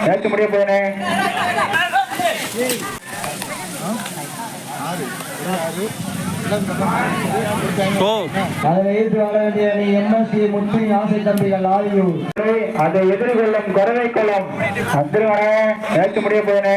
பேச்சு முடிய போனே ஓ அதை எதிர்த்து வாழ வேண்டிய அணி எம்எஸ்சி முத்து ஆசை தம்பிகள் ஆகியோர் அதை எதிர்கொள்ளும் குறவை குளம் வந்துருவானே பேச்சு முடிய போனே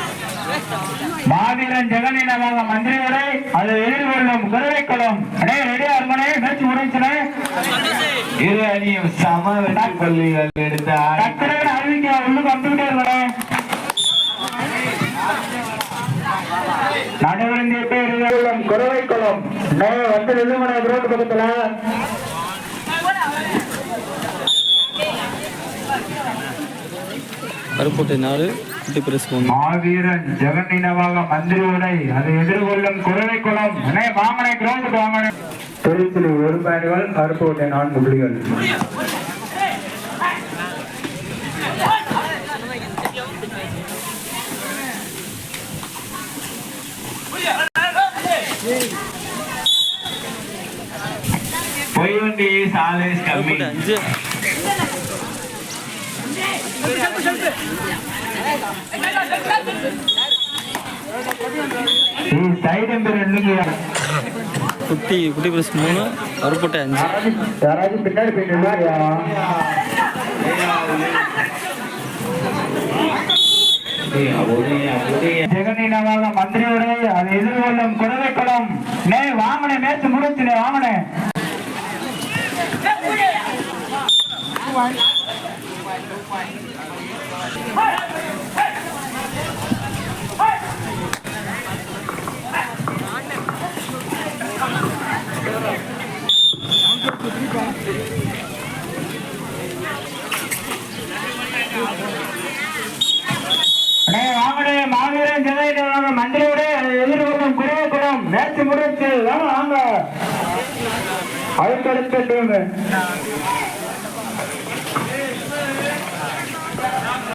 மாவீரன் ஜெகனினமாக மந்திரியோரை அதை எதிர்கொள்ளும் குறவை குளம் அடே ரெடியா இருமனே மேட்ச் முடிச்சுனே இரு அணியும் சம வெற்றி புள்ளிகள் எடுத்தார் டக்குனு அறிவிக்க உள்ளுக்கு வந்துகிட்டே இருக்கனே நடுவிருந்திய பேர் எதிர்கொள்ளும் குறவை குளம் நே வந்து நில்லுமனே ரோடு பக்கத்துல. ஒன்று மாவீரன் ஜெகனினமாக மந்திரியோரை அதை எதிர்கொள்ளும் குறவை குளம் வாங்கனே கிரௌண்டுக்கு திருச்சியில் ஒரு பேடுகள் அருப்புக்கோட்டை நான்கு புள்ளிகள். பொய் வண்டி சாலேஸ் கம்மி குட்டி குட்டி பிரஸ் மூணு அருப்போட்டை அஞ்சு. யாராவது பின்னாடி போய் நில்லுங்கயா ஜெகனினமாக மந்திரியோட அதை எதிர்கொள்ளும் குறவை குளம் நே வாங்கனே மேட்ச் முடிச்சுனே வாங்கனே அண்ணே வாங்கனே மாவீரன் ஜெகனினமாக மந்திரியோட எதிர்கொள்ளும் குறவை குளம் மேட்ச் முடிச்சு வாங்க. வாங்க Thank you.